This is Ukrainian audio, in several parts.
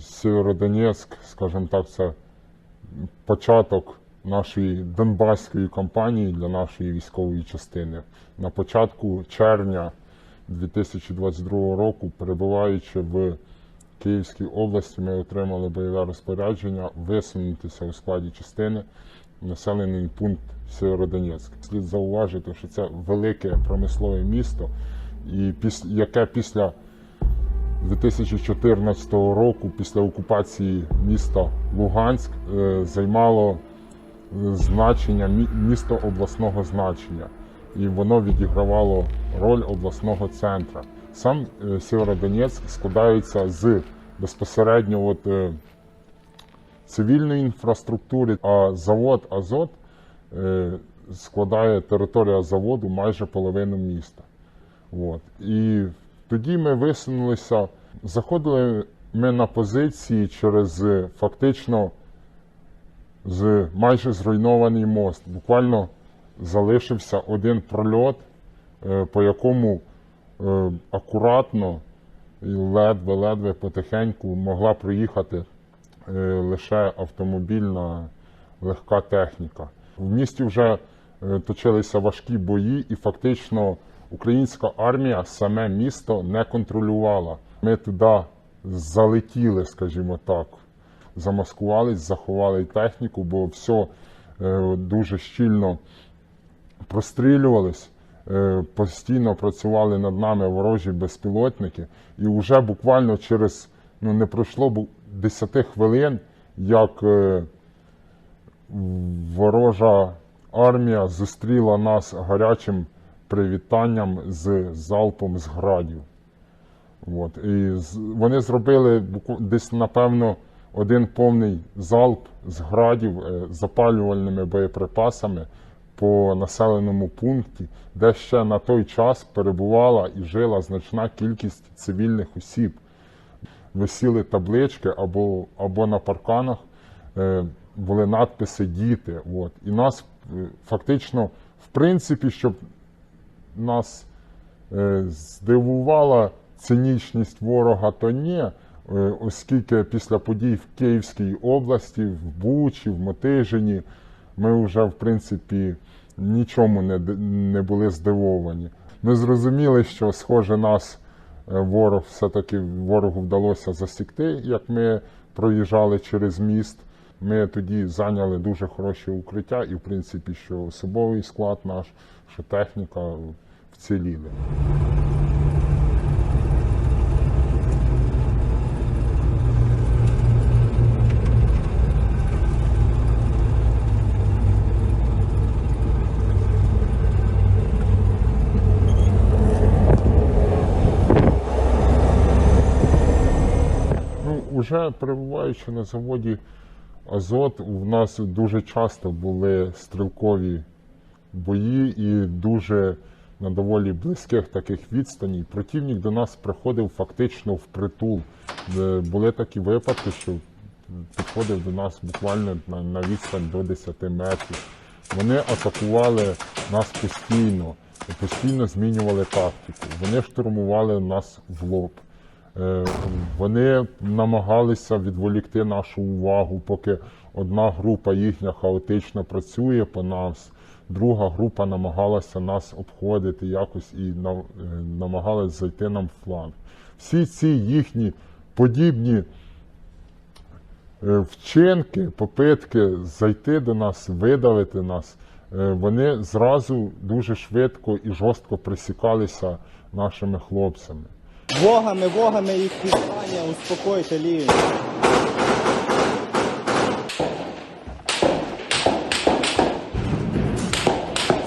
Сєвєродонецьк, скажімо так, це початок нашої Донбаської кампанії для нашої військової частини. На початку червня 2022 року, перебуваючи в Київській області, ми отримали бойове розпорядження висунутися у складі частини населений пункт Сєвєродонецьк. Слід зауважити, що це велике промислове місто, і яке після 2014 року, після окупації міста Луганськ, е, займало е, значення місто обласного значення, і воно відігравало роль обласного центра. Сам е, Сєвєродонецьк складається з безпосередньо от, цивільної інфраструктури, а завод Азот складає територія заводу майже половину міста. От. І тоді ми висунулися, заходили ми на позиції через е, фактично з майже зруйнований мост. Буквально залишився один прольот, е, по якому е, акуратно і ледве-ледве потихеньку могла проїхати лише автомобільна легка техніка. В місті вже точилися важкі бої, і фактично українська армія саме місто не контролювала. Ми туди залетіли, скажімо так, замаскувались, заховали техніку, бо все е, дуже щільно прострілювались, е, постійно працювали над нами ворожі безпілотники, і вже буквально через ну не пройшло 10 хвилин, як е, ворожа армія зустріла нас гарячим привітанням з залпом з градів. От. І вони зробили десь, напевно, один повний залп з градів е, запалювальними боєприпасами по населеному пункті, де ще на той час перебувала і жила значна кількість цивільних осіб. Висіли таблички або, або на парканах е, були надписи Діти. От. І нас е, фактично, в принципі, щоб нас е, здивувала цинічність ворога, то ні, е, оскільки після подій в Київській області, в Бучі, в Мотижині, ми вже в принципі нічому не, не були здивовані. Ми зрозуміли, що схоже нас е, ворог все-таки ворогу вдалося засікти, як ми проїжджали через міст. Ми тоді зайняли дуже хороші укриття, і в принципі, що особовий склад наш, що техніка вціліли. Ну, перебуваючи на заводі Азот, у нас дуже часто були стрілкові бої і дуже на доволі близьких таких відстані. Противник до нас приходив фактично впритул. Е, Були такі випадки, що підходив до нас буквально на, на відстань до 10 метрів. Вони атакували нас постійно, постійно змінювали тактику. Вони штурмували нас в лоб. Е, Вони намагалися відволікти нашу увагу, поки одна група їхня хаотично працює по нас, друга група намагалася нас обходити якось і е, намагалась зайти нам в фланг. Всі ці їхні подібні е, вчинки, попитки зайти до нас, видавити нас, вони зразу дуже швидко і жорстко присікалися нашими хлопцями. Вогами, вогами їх пізнання, успокойте лівень.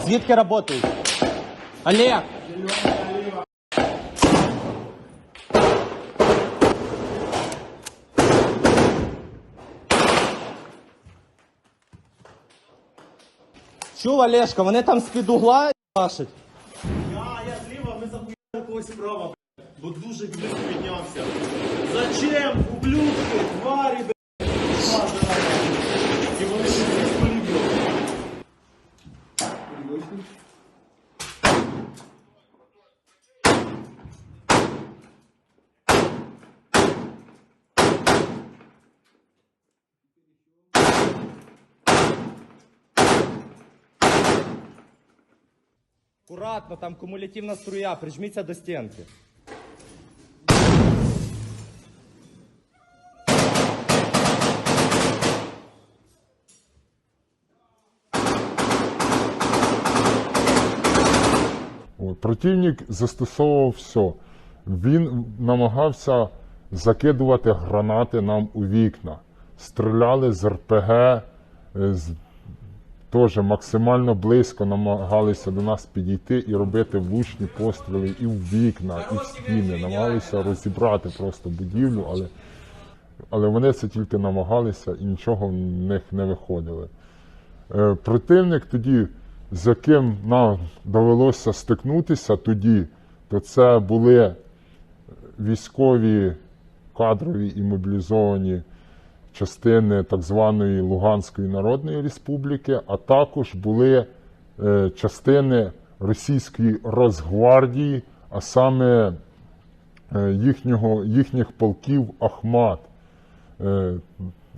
Звідки працюють? Олег! Чув, Олешка, вони там з-під угла башать. А, я зліва, ми забули когось справа, бо дуже вниз піднявся. Зачем ублюдки, тварі, блядь, І вони всі полюбили. Аккуратно, там кумулятивна струя, прижміться до стінки. Противник застосовував все. Він намагався закидувати гранати нам у вікна. Стріляли з РПГ, е, з, теж максимально близько намагалися до нас підійти і робити влучні постріли і в вікна, і в стіни. Намагалися розібрати просто будівлю, але, але вони це тільки намагалися і нічого в них не виходило. Е, Противник тоді, з яким нам довелося стикнутися тоді, то це були військові кадрові і мобілізовані частини так званої Луганської Народної Республіки, а також були е, частини російської Росгвардії, а саме е, їхнього, їхніх полків Ахмат. Е,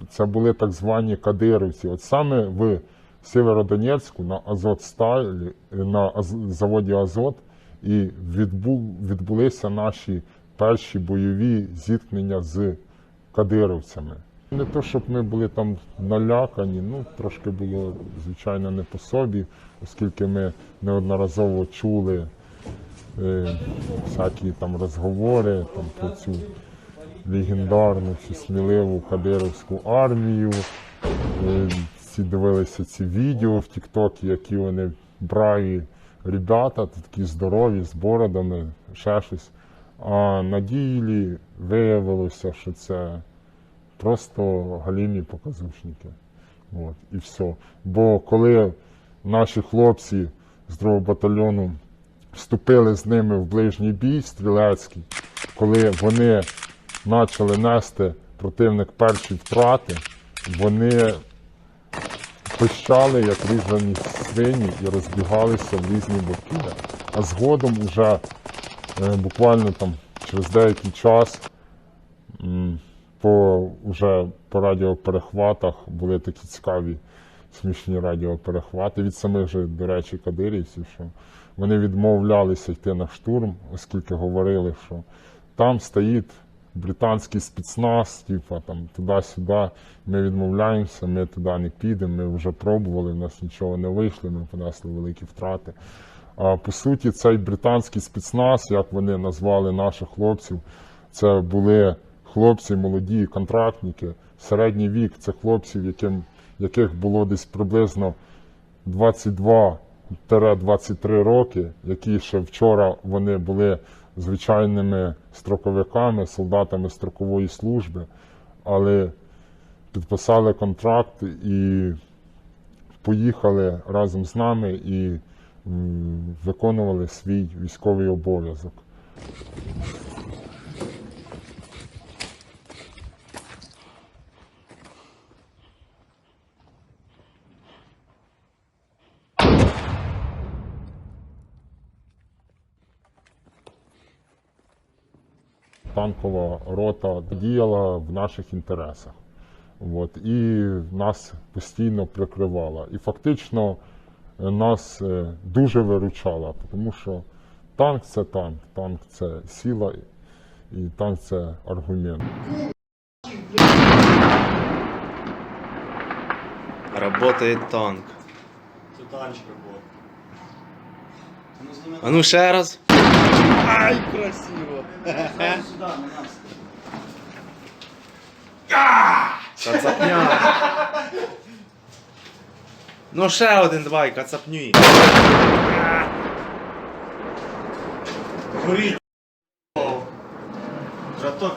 це були так звані кадировці. От саме в Сєвєродонецьку на Азотсталі, на заводі Азот і відбу, відбулися наші перші бойові зіткнення з кадировцями. Не то, щоб ми були там налякані, ну трошки було звичайно не по собі, оскільки ми неодноразово чули е, всякі там розговори там, про цю легендарну цю сміливу кадировську армію. Е, Всі дивилися ці відео в Тіктокі, які вони браві ребята, такі здорові, з бородами, ще щось. А на ділі виявилося, що це просто галімі показушники. От, і все. Бо коли наші хлопці з другого батальйону вступили з ними в ближній бій стрілецький, коли вони почали нести противник перші втрати, вони пищали, як різані свині, і розбігалися в різні боки. А згодом уже е, буквально там через деякий час по, уже по радіоперехватах були такі цікаві смішні радіоперехвати від самих же, до речі, кадирівців, що вони відмовлялися йти на штурм, оскільки говорили, що там стоїть британський спецназ, типа там туди-сюди. Ми відмовляємося, ми туди не підемо, ми вже пробували, в нас нічого не вийшло, ми понесли великі втрати. А по суті, цей британський спецназ, як вони назвали наших хлопців, це були хлопці молоді, контрактники, середній вік це хлопців, яким, яких було десь приблизно 22-23 роки, які ще вчора вони були звичайними строковиками, солдатами строкової служби, але підписали контракт і поїхали разом з нами і виконували свій військовий обов'язок. Танкова рота діяла в наших інтересах. От, і нас постійно прикривала. І фактично е, нас е, дуже виручала, тому що танк це танк, танк це сила, і танк це аргумент. Работает танк. Це танчика була. А ну ще раз. Ай, красиво! Кацапня. Ну ще один давай, кацапнюй. Горіть!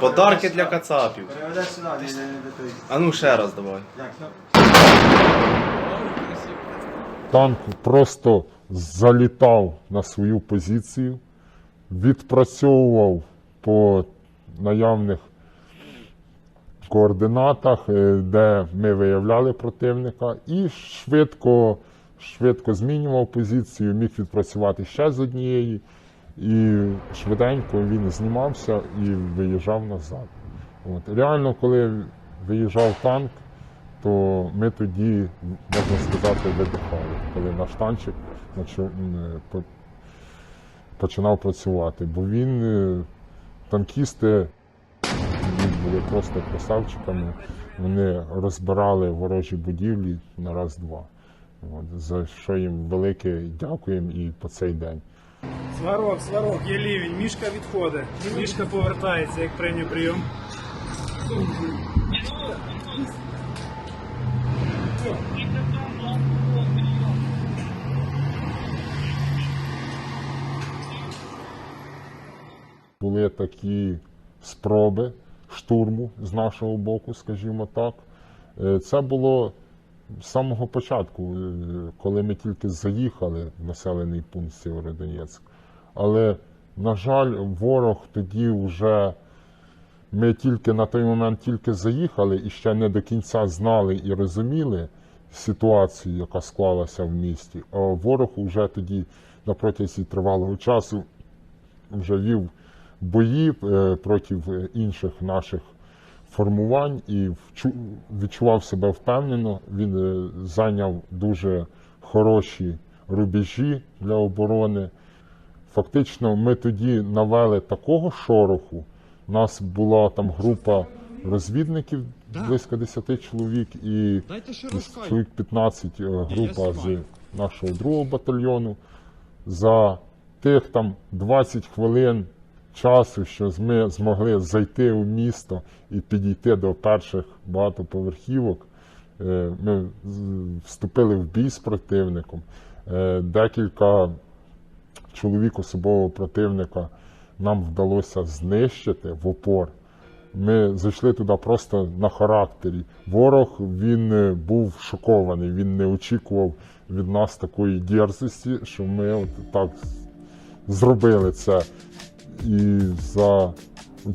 Подарки для кацапів. Сюди, не, не, А ну ще раз давай. Ну, Танк просто залітав на свою позицію, відпрацьовував по наявних координатах, е, де ми виявляли противника, і швидко, швидко змінював позицію, міг відпрацювати ще з однієї, і швиденько він знімався і виїжджав назад. От. Реально, коли виїжджав танк, то ми тоді, можна сказати, видихали, коли наш танчик по- починав працювати, бо він е, танкісти були просто красавчиками. Вони розбирали ворожі будівлі на раз-два. От, за що їм велике дякуємо і по цей день. Сварок, сварок, є лівень, мішка відходить. Мішка повертається, як прийняв прийом. Були такі спроби штурму з нашого боку, скажімо так. Е, Це було з самого початку, е, коли ми тільки заїхали в населений пункт Сєвєродонецьк. Але, на жаль, ворог тоді вже ми тільки на той момент тільки заїхали і ще не до кінця знали і розуміли ситуацію, яка склалася в місті. А ворог вже тоді на протязі тривалого часу вже вів бої е, проти е, інших наших формувань і відчував себе впевнено. Він е, зайняв дуже хороші рубежі для оборони. Фактично, ми тоді навели такого шороху. У нас була там група розвідників, близько 10 чоловік, і чоловік 15 е, група з нашого другого батальйону. За тих там 20 хвилин часу, що ми змогли зайти у місто і підійти до перших багатоповерхівок, е, ми вступили в бій з противником. Е, Декілька чоловік особового противника нам вдалося знищити в опор. Ми зайшли туди просто на характері. Ворог він е, був шокований, він не очікував від нас такої дерзості, що ми от так зробили це. І за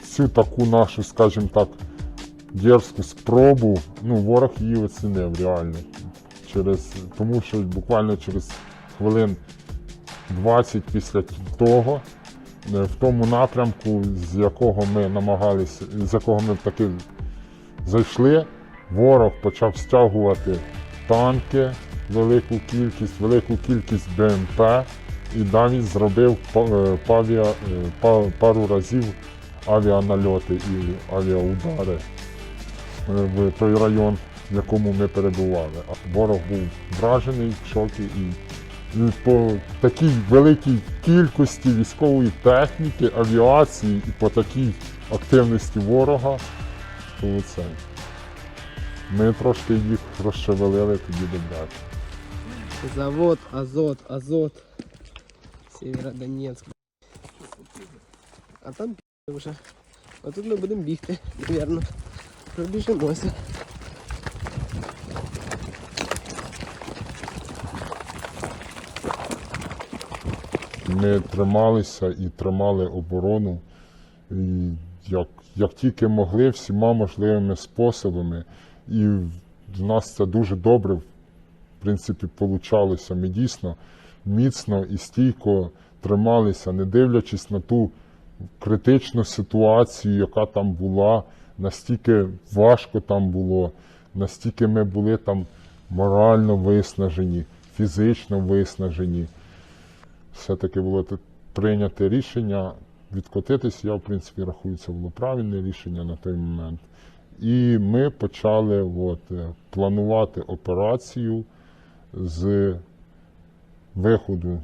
цю таку нашу, скажімо так, дерзку спробу, ну, ворог її оцінив реально. Через, тому що буквально через хвилин 20 після того, е, в тому напрямку, з якого ми намагалися, з якого ми таки зайшли, ворог почав стягувати танки, велику кількість, велику кількість БМП і навіть зробив е, е, па- пару разів авіанальоти і авіаудари е, в той район, в якому ми перебували. Ворог був вражений в шокі і по такій великій кількості військової техніки, авіації і по такій активності ворога, то це. Ми трошки їх розшевелили тоді добрати. Завод, Азот, Азот. Сєвєродонецьк. А там вже. А тут ми будемо бігти, напевно. Пробіжимося. Ми трималися і тримали оборону. І як, як тільки могли, всіма можливими способами. І в нас це дуже добре, в принципі, получалося. Ми дійсно міцно і стійко трималися, не дивлячись на ту критичну ситуацію, яка там була, настільки важко там було, настільки ми були там морально виснажені, фізично виснажені все-таки було прийняте рішення відкотитись. Я, в принципі, рахую, це було правильне рішення на той момент. І ми почали от, е, планувати операцію з виходу е,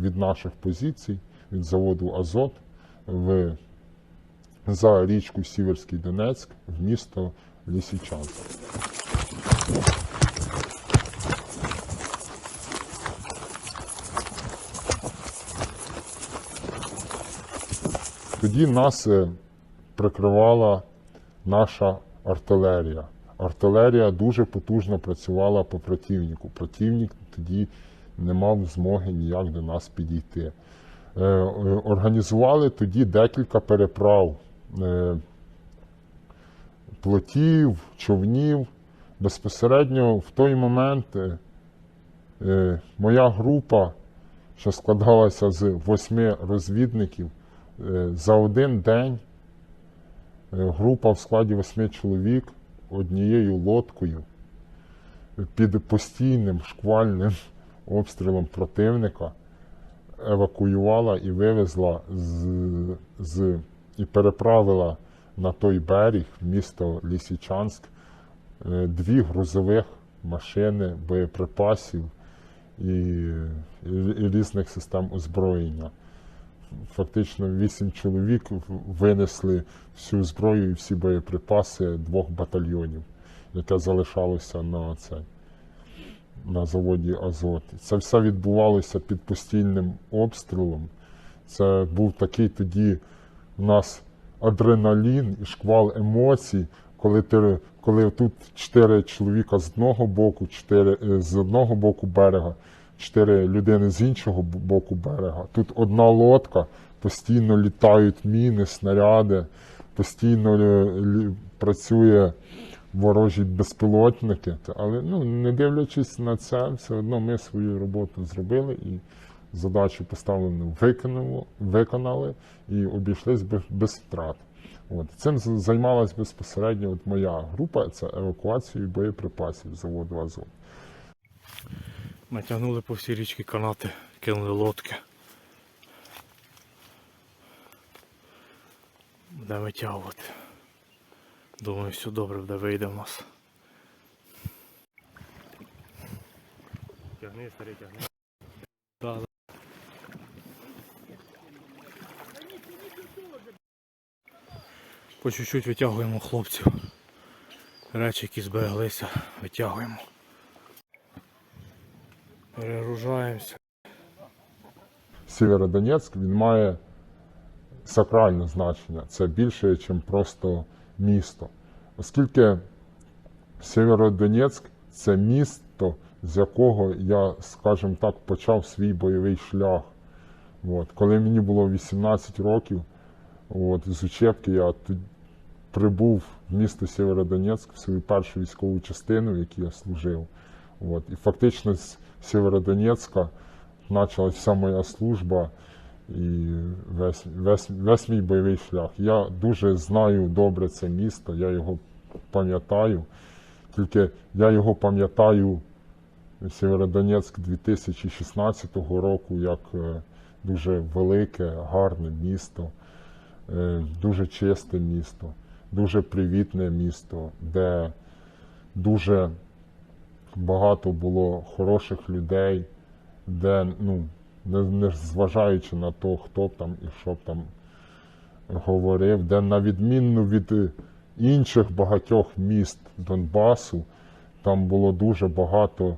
від наших позицій, від заводу Азот в, за річку Сіверський Донецьк в місто Лісичанськ. Тоді нас е, прикривала наша артилерія. Артилерія дуже потужно працювала по противнику. Противник тоді не мав змоги ніяк до нас підійти. Е, Організували тоді декілька переправ е, плотів, човнів. Безпосередньо в той момент е, моя група, що складалася з восьми розвідників, За один день група в складі восьми чоловік однією лодкою під постійним шквальним обстрілом противника евакуювала і вивезла з, з і переправила на той берег місто Лісічанськ е, дві грузових машини боєприпасів і, і, і різних систем озброєння. Фактично вісім чоловік винесли всю зброю і всі боєприпаси двох батальйонів, яке залишалося на це на заводі Азот. Це все відбувалося під постійним обстрілом. Це був такий тоді у нас адреналін і шквал емоцій, коли ти коли тут чотири чоловіка з одного боку, чотири е, з одного боку берега, чотири людини з іншого боку берега. Тут одна лодка, постійно літають міни, снаряди, постійно е, працює ворожі безпілотники. Але ну, не дивлячись на це, все одно ми свою роботу зробили і задачу поставлену виконали, і обійшлись без, втрат. От. Цим займалась безпосередньо от моя група, це евакуацією боєприпасів заводу Азот. Натягнули по всій річці канати, кинули лодки. Будемо витягувати. Думаю, все добре буде вийде в нас. Тягни, старий, тягни. По чуть-чуть витягуємо хлопців. Речі, які збереглися, витягуємо. Перегружаємося. Сєвєродонецьк він має сакральне значення. Це більше, ніж просто місто. Оскільки Сєвєродонецьк це місто, з якого я, скажімо так, почав свій бойовий шлях. От. Коли мені було 18 років, от, з учебки я тут прибув в місто Сєвєродонецьк в свою першу військову частину, в якій я служив. От. І фактично Сєвєродонецька почалась вся моя служба і весь, весь, весь мій бойовий шлях. Я дуже знаю добре це місто, я його пам'ятаю. Тільки я його пам'ятаю Сєвєродонецьк 2016 року як е, дуже велике, гарне місто, е, дуже чисте місто, дуже привітне місто, де дуже багато було хороших людей, де, ну, не, не зважаючи на те, хто б там і що б там говорив, де на відмінно від е, інших багатьох міст Донбасу, там було дуже багато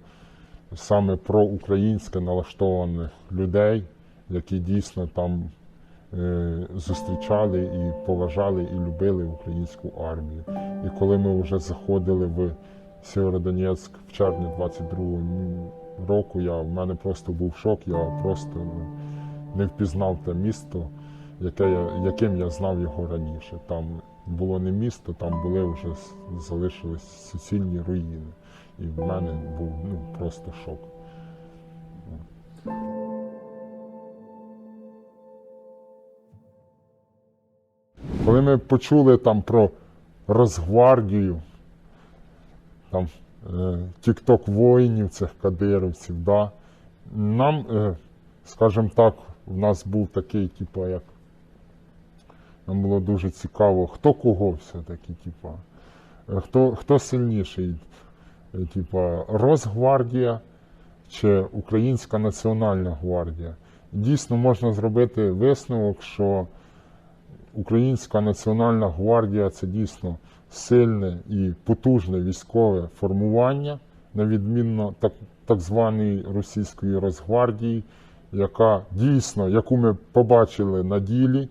саме проукраїнське налаштованих людей, які дійсно там е, зустрічали і поважали і любили українську армію. І коли ми вже заходили в Сєвєродонецьк в червні 22-го року, я, в мене просто був шок, я просто не впізнав те місто, яке я, яким я знав його раніше. Там було не місто, там були вже залишились суцільні руїни. І в мене був ну, просто шок. Коли ми почули там про Росгвардію, там е, тік-ток воїнів, цих кадировців, да, нам, е, скажімо так, у нас був такий, типу, як нам було дуже цікаво, хто кого все-таки, типу, е, хто, хто сильніший, е, типу, Росгвардія чи Українська Національна гвардія. Дійсно можна зробити висновок, що Українська Національна гвардія це дійсно сильне і потужне військове формування, на відмінно так, так званої російської Росгвардії, яка дійсно, яку ми побачили на ділі,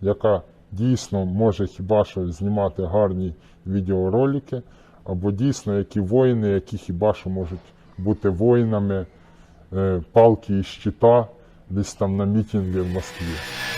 яка дійсно може хіба що знімати гарні відеоролики, або дійсно які воїни, які хіба що можуть бути воїнами е, палки і щита десь там на мітингі в Москві.